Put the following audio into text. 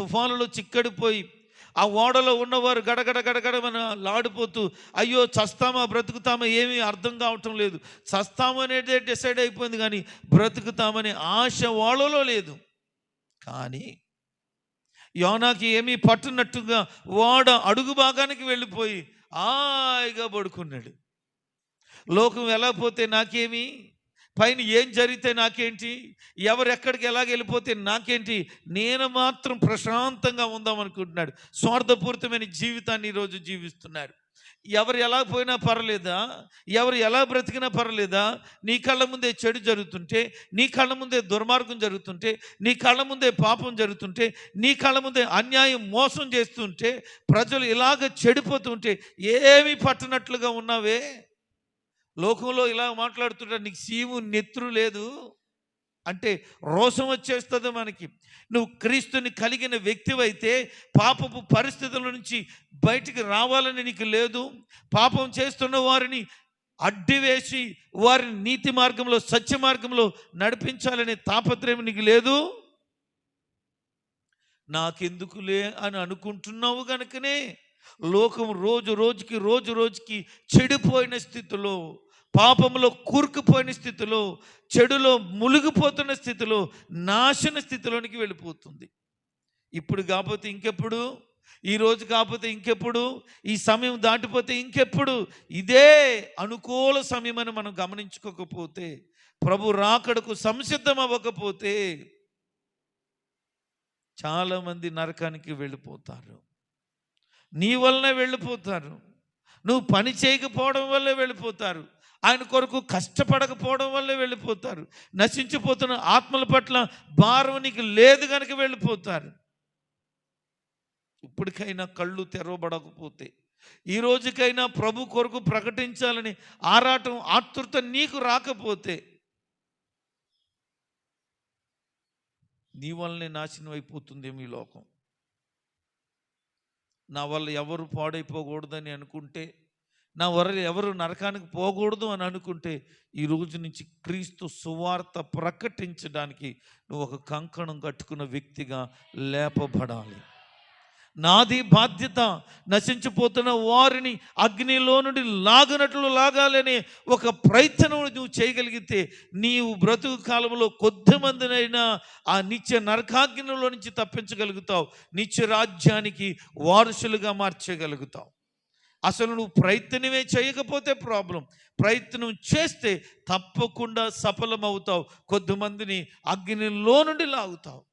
తుఫానులో చిక్కడిపోయి ఆ ఓడలో ఉన్నవారు గడగడ గడగడమని లాడిపోతూ అయ్యో చస్తామా బ్రతుకుతామా ఏమీ అర్థం కావటం లేదు. చస్తాము అనేది డిసైడ్ అయిపోయింది కానీ బ్రతుకుతామనే ఆశ ఓడలో లేదు. కానీ యోనాకి ఏమీ పట్టునట్టుగా ఓడ అడుగు భాగానికి వెళ్ళిపోయి హాయిగా పడుకున్నాడు. లోకం ఎలా పోతే నాకేమీ పైన ఏం జరిగితే నాకేంటి? ఎవరు ఎక్కడికి ఎలాగ వెళ్ళిపోతే నాకేంటి? నేను మాత్రం ప్రశాంతంగా ఉందాం అనుకుంటున్నాడు స్వార్థపూరితమైన జీవితాన్ని ఈరోజు జీవిస్తున్నారు. ఎవరు ఎలా పోయినా పర్లేదా? ఎవరు ఎలా బ్రతికినా పర్లేదా? నీ కళ్ళ ముందే చెడు జరుగుతుంటే నీ కళ్ళ ముందే దుర్మార్గం జరుగుతుంటే నీ కళ్ళ ముందే పాపం జరుగుతుంటే నీ కళ్ళ ముందే అన్యాయం మోసం చేస్తుంటే ప్రజలు ఇలాగ చెడిపోతుంటే ఏమీ పట్టనట్లుగా ఉన్నావే? లోకంలో ఇలా మాట్లాడుతుంటే నీకు సీము నెత్తురు లేదు అంటే రోషం వచ్చేస్తుంది మనకి. నువ్వు క్రీస్తుని కలిగిన వ్యక్తివైతే పాపపు పరిస్థితుల నుంచి బయటికి రావాలని నీకు లేదు. పాపం చేస్తున్న వారిని అడ్డివేసి వారిని నీతి మార్గంలో సత్య మార్గంలో నడిపించాలనే తాపత్రయం నీకు లేదు. నాకెందుకులే అని అనుకుంటున్నావు గనుకనే లోకం రోజు రోజుకి రోజు రోజుకి చెడిపోయిన స్థితిలో పాపంలో కూరుకుపోయిన స్థితిలో చెడులో మునిగిపోతున్న స్థితిలో నాశన స్థితిలోనికి వెళ్ళిపోతుంది. ఇప్పుడు కాకపోతే ఇంకెప్పుడు? ఈ రోజు కాకపోతే ఇంకెప్పుడు? ఈ సమయం దాటిపోతే ఇంకెప్పుడు? ఇదే అనుకూల సమయం అని మనం గమనించుకోకపోతే ప్రభు రాకడకు సంసిద్ధం అవ్వకపోతే చాలామంది నరకానికి వెళ్ళిపోతారు. నీ వలన వెళ్ళిపోతారు. నువ్వు పని చేయకపోవడం వల్ల వెళ్ళిపోతారు. ఆయన కొరకు కష్టపడకపోవడం వల్లే వెళ్ళిపోతారు. నశించిపోతున్న ఆత్మల పట్ల భారం నీకు లేదు కనుక వెళ్ళిపోతారు. ఇప్పటికైనా కళ్ళు తెరవబడకపోతే ఈ రోజుకైనా ప్రభు కొరకు ప్రకటించాలని ఆరాటం ఆతృత నీకు రాకపోతే నీ వల్లనే నాశనం అయిపోతుందేమో ఈ లోకం. నా వల్ల ఎవరు పాడైపోకూడదని అనుకుంటే నా వరలు ఎవరు నరకానికి పోకూడదు అని అనుకుంటే ఈ రోజు నుంచి క్రీస్తు సువార్త ప్రకటించడానికి నువ్వు ఒక కంకణం కట్టుకున్న వ్యక్తిగా లేపబడాలి. నాది బాధ్యత నశించిపోతున్న వారిని అగ్నిలో నుండి లాగనట్లు లాగాలనే ఒక ప్రయత్నం నువ్వు చేయగలిగితే నీవు బ్రతుకు కాలంలో కొద్ది మందినైనా ఆ నిత్య నరకాగ్నిలో నుంచి తప్పించగలుగుతావు. నిత్య రాజ్యానికి వారసులుగా మార్చగలుగుతావు. అసలు నువ్వు ప్రయత్నమే చేయకపోతే ప్రాబ్లం. ప్రయత్నం చేస్తే తప్పకుండా సఫలమవుతావు. కొద్దిమందిని అగ్నిలో నుండి లాగుతావు.